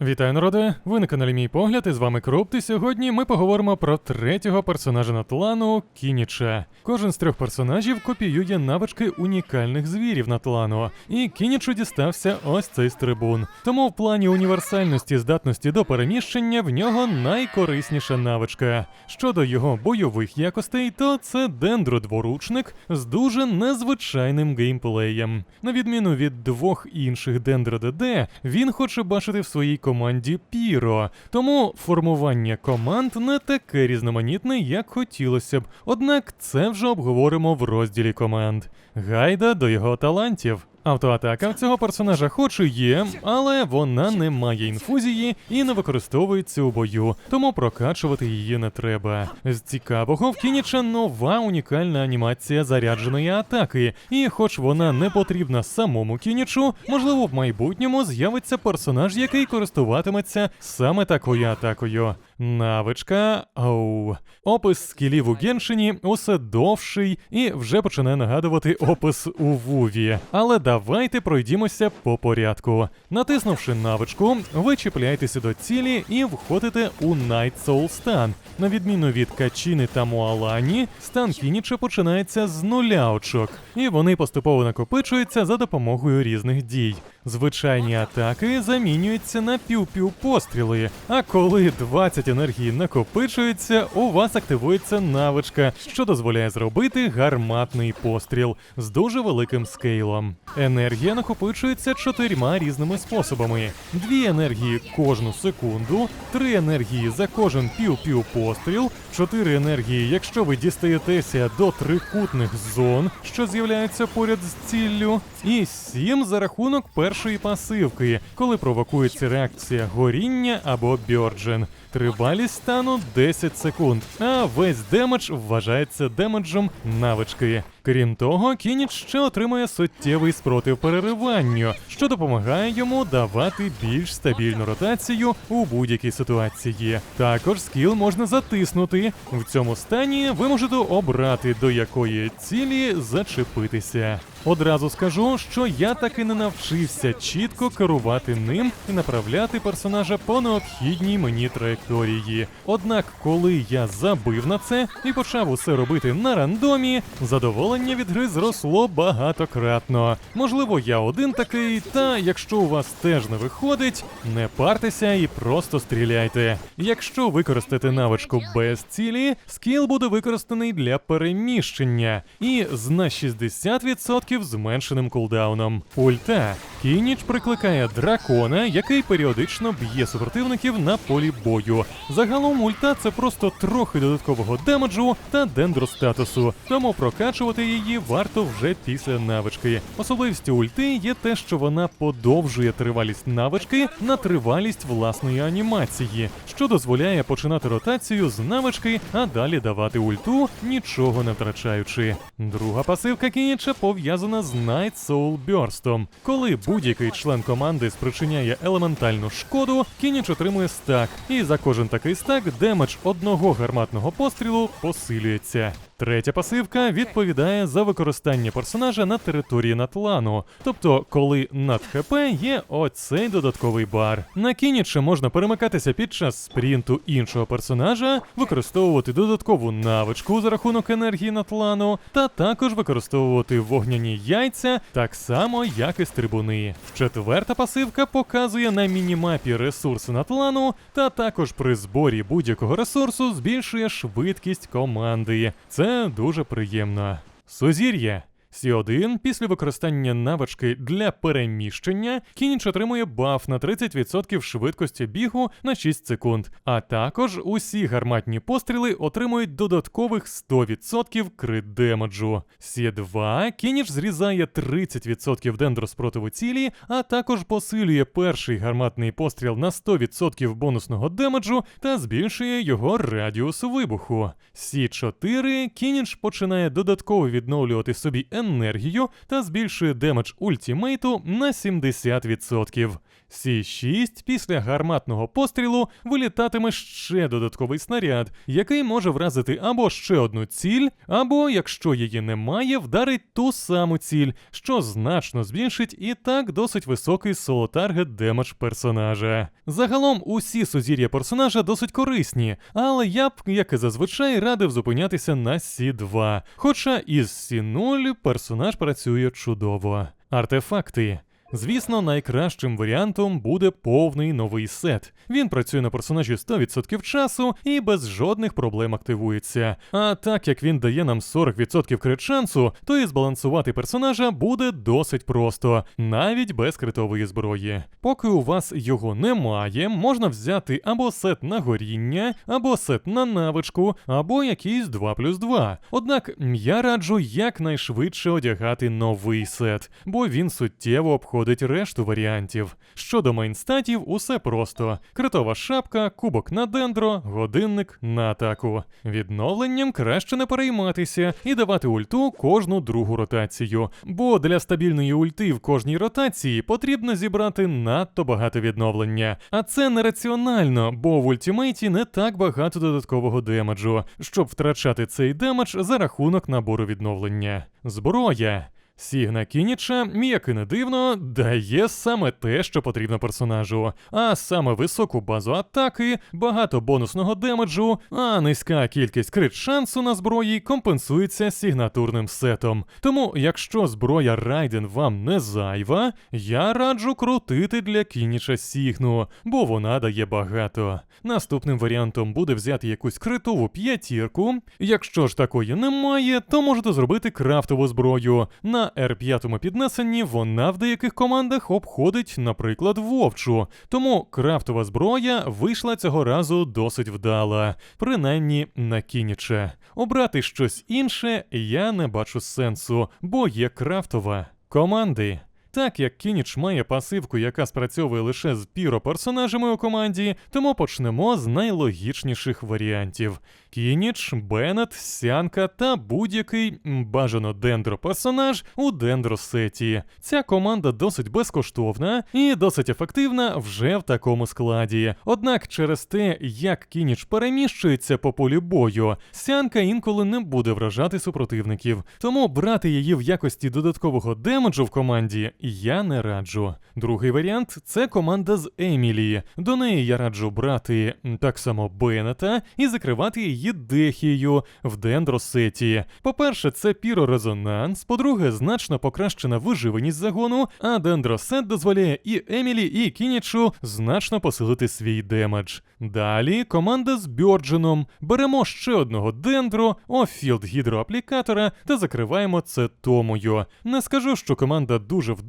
Вітаю, народи! Ви на каналі Мій Погляд, і з вами Круп. І сьогодні ми поговоримо про третього персонажа Натлану Кініча. Кожен з трьох персонажів копіює навички унікальних звірів Натлану, і Кінічу дістався ось цей стрибун. Тому в плані універсальності здатності до переміщення в нього найкорисніша навичка. Щодо його бойових якостей, то це дендродворучник з дуже незвичайним геймплеєм. На відміну від двох інших дендро ДД, він хоче бачити в своїй команді Піро, тому формування команд не таке різноманітне, як хотілося б. Однак це вже обговоримо в розділі команд. Гайда до його талантів. Автоатака цього персонажа хоч і є, але вона не має інфузії і не використовується у бою, тому прокачувати її не треба. З цікавого в Кініча нова унікальна анімація зарядженої атаки, і хоч вона не потрібна самому Кінічу, можливо, в майбутньому з'явиться персонаж, який користуватиметься саме такою атакою. Навичка. Оу. Опис скілів у Геншині усе довший і вже починає нагадувати опис у Вуві. Але давайте пройдімося по порядку. Натиснувши навичку, ви чіпляєтеся до цілі і входите у Night Soul стан. На відміну від Качіни та Муалані, стан Кініча починається з нуля очок, і вони поступово накопичуються за допомогою різних дій. Звичайні атаки замінюються на пів-пів постріли, а коли 20 енергії накопичується, у вас активується навичка, що дозволяє зробити гарматний постріл з дуже великим скейлом. Енергія накопичується чотирма різними способами: дві енергії кожну секунду, три енергії за кожен пів-пів постріл, чотири енергії, якщо ви дістаєтеся до трикутних зон, що з'являються поряд з ціллю, і сім за рахунок першої пасивки, коли провокується реакція горіння або бьорджен. Тривалість стану 10 секунд, а весь демедж вважається демеджем навички. Крім того, Кініч ще отримує суттєвий спротив перериванню, що допомагає йому давати більш стабільну ротацію у будь-якій ситуації. Також скіл можна затиснути. В цьому стані ви можете обрати до якої цілі зачепитися. Одразу скажу, що я таки не навчився чітко керувати ним і направляти персонажа по необхідній мені траєкторії. Однак, коли я забив на це і почав усе робити на рандомі, задоволення від гри зросло багатократно. Можливо, я один такий, та якщо у вас теж не виходить, не партеся і просто стріляйте. Якщо використати навичку без цілі, скіл буде використаний для переміщення і з на 60% зменшеним кулдауном. Ульта. Кініч прикликає дракона, який періодично б'є супротивників на полі бою. Загалом ульта це просто трохи додаткового демеджу та дендростатусу, тому прокачувати її варто вже після навички. Особливістю ульти є те, що вона подовжує тривалість навички на тривалість власної анімації, що дозволяє починати ротацію з навички, а далі давати ульту, нічого не втрачаючи. Друга пасивка Кініча пов'язана з Night Soul Burst'ом. Коли будь-який член команди спричиняє елементальну шкоду, Кініч отримує стак, і за кожен такий стак демедж одного гарматного пострілу посилюється. Третя пасивка відповідає за використання персонажа на території Натлану, тобто, коли над ХП є оцей додатковий бар. На Кініча можна перемикатися під час спринту іншого персонажа, використовувати додаткову навичку за рахунок енергії Натлану, та також використовувати вогняні яйця так само, як і стрибуни. Четверта пасивка показує на мінімапі ресурси Натлану, та також при зборі будь-якого ресурсу збільшує швидкість команди. Це дуже приємно. Сузір'я. Сі1 після використання навички для переміщення Кініч отримує баф на 30% швидкості бігу на 6 секунд. А також усі гарматні постріли отримують додаткових 100% крит демеджу. Сі2 Кініч зрізає 30% дендроспротиву цілі, а також посилює перший гарматний постріл на 100% бонусного демеджу та збільшує його радіус вибуху. Сі4 Кініч починає додатково відновлювати собі енергію та збільшує демедж ультімейту на 70%. Сі-6 після гарматного пострілу вилітатиме ще додатковий снаряд, який може вразити або ще одну ціль, або, якщо її немає, вдарить ту саму ціль, що значно збільшить і так досить високий соло-таргет демедж персонажа. Загалом усі сузір'я персонажа досить корисні, але я б, як і зазвичай, радив зупинятися на Сі2. Хоча із Сі0 персонаж працює чудово. Артефакти. Звісно, найкращим варіантом буде повний новий сет. Він працює на персонажі 100% часу і без жодних проблем активується. А так як він дає нам 40% крит шансу, то і збалансувати персонажа буде досить просто, навіть без критової зброї. Поки у вас його немає, можна взяти або сет на горіння, або сет на навичку, або якийсь 2 плюс 2. Однак я раджу якнайшвидше одягати новий сет, бо він суттєво обходить решту варіантів. Щодо мейнстатів, усе просто: критова шапка, кубок на дендро, годинник на атаку. Відновленням краще не перейматися і давати ульту кожну другу ротацію, бо для стабільної ульти в кожній ротації потрібно зібрати надто багато відновлення. А це нераціонально, бо в ультимейті не так багато додаткового демеджу, щоб втрачати цей демедж за рахунок набору відновлення. Зброя. Сігна Кініча, як і не дивно, дає саме те, що потрібно персонажу, а саме високу базу атаки, багато бонусного демеджу, а низька кількість крит шансу на зброї компенсується сігнатурним сетом. Тому, якщо зброя Райден вам не зайва, я раджу крутити для Кініча Сігну, бо вона дає багато. Наступним варіантом буде взяти якусь критову п'ятірку. Якщо ж такої немає, то можете зробити крафтову зброю. На R5 піднесенні вона в деяких командах обходить, наприклад, вовчу. Тому крафтова зброя вийшла цього разу досить вдала, принаймні на кініче. Обрати щось інше я не бачу сенсу, бо є крафтова. Команди. Так як Кініч має пасивку, яка спрацьовує лише з піро-персонажами у команді, тому почнемо з найлогічніших варіантів: Кініч, Беннет, Сянка та будь-який бажано дендро-персонаж у дендросеті. Ця команда досить безкоштовна і досить ефективна вже в такому складі. Однак через те, як Кініч переміщується по полі бою, Сянка інколи не буде вражати супротивників, тому брати її в якості додаткового демеджу в команді я не раджу. Другий варіант це команда з Емілі. До неї я раджу брати так само Беннета і закривати її дехією в дендросеті. По-перше, це пірорезонанс, по-друге, значно покращена виживаність загону, а дендросет дозволяє і Емілі, і Кінічу значно посилити свій демедж. Далі команда з Бьордженом. Беремо ще одного дендро, офілд гідроаплікатора та закриваємо це томою. Не скажу, що команда дуже вдала,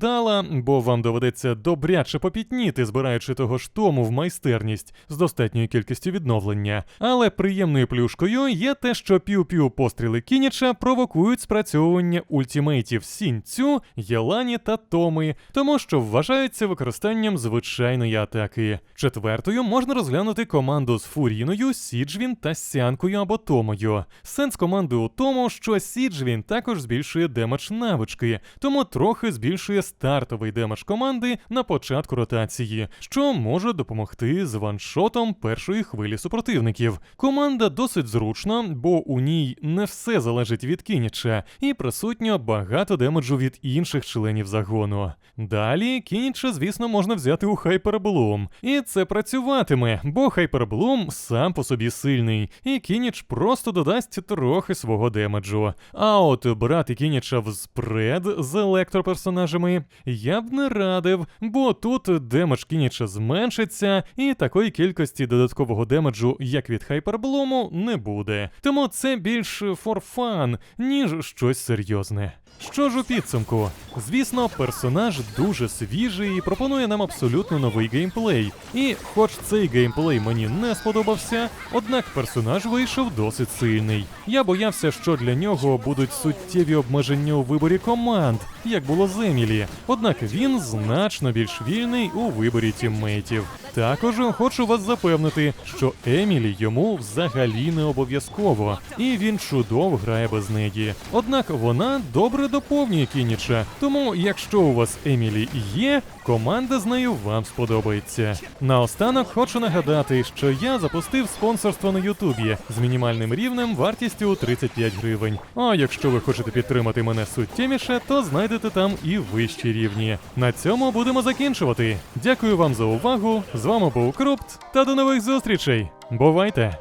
бо вам доведеться добряче попітніти, збираючи того ж тому в майстерність з достатньою кількістю відновлення. Але приємною плюшкою є те, що пів-пів постріли Кініча провокують спрацьовування ультімейтів Сінцю, Єлані та Томи, тому що вважаються використанням звичайної атаки. Четвертою можна розглянути команду з Фуріною, Сіджвін та Сянкою або Томою. Сенс команди у тому, що Сіджвін також збільшує демедж навички, тому трохи збільшує стартовий демедж команди на початку ротації, що може допомогти з ваншотом першої хвилі супротивників. Команда досить зручна, бо у ній не все залежить від Кініча, і присутньо багато демеджу від інших членів загону. Далі Кініча, звісно, можна взяти у Хайперблум, і це працюватиме, бо Хайперблум сам по собі сильний, і Кініч просто додасть трохи свого демеджу. А от брати Кініча в спред з електроперсонажами я б не радив, бо тут демедж Кініча зменшиться, і такої кількості додаткового демеджу, як від хайперблому, не буде. Тому це більш fun, ніж щось серйозне. Що ж у підсумку? Звісно, персонаж дуже свіжий і пропонує нам абсолютно новий геймплей. І хоч цей геймплей мені не сподобався, однак персонаж вийшов досить сильний. Я боявся, що для нього будуть суттєві обмеження у виборі команд, як було з Емілі. Однак він значно більш вільний у виборі тіммейтів. Також хочу вас запевнити, що Емілі йому взагалі не обов'язково, і він чудово грає без неї. Однак вона добре доповнює Кініча. Тому, якщо у вас Емілі є, команда з нею вам сподобається. Наостанок хочу нагадати, що я запустив спонсорство на Ютубі з мінімальним рівнем вартістю у 35 гривень. А якщо ви хочете підтримати мене суттєвіше, то знайдете там і вищі рівні. На цьому будемо закінчувати. Дякую вам за увагу. З вами був Крупт, та до нових зустрічей. Бувайте!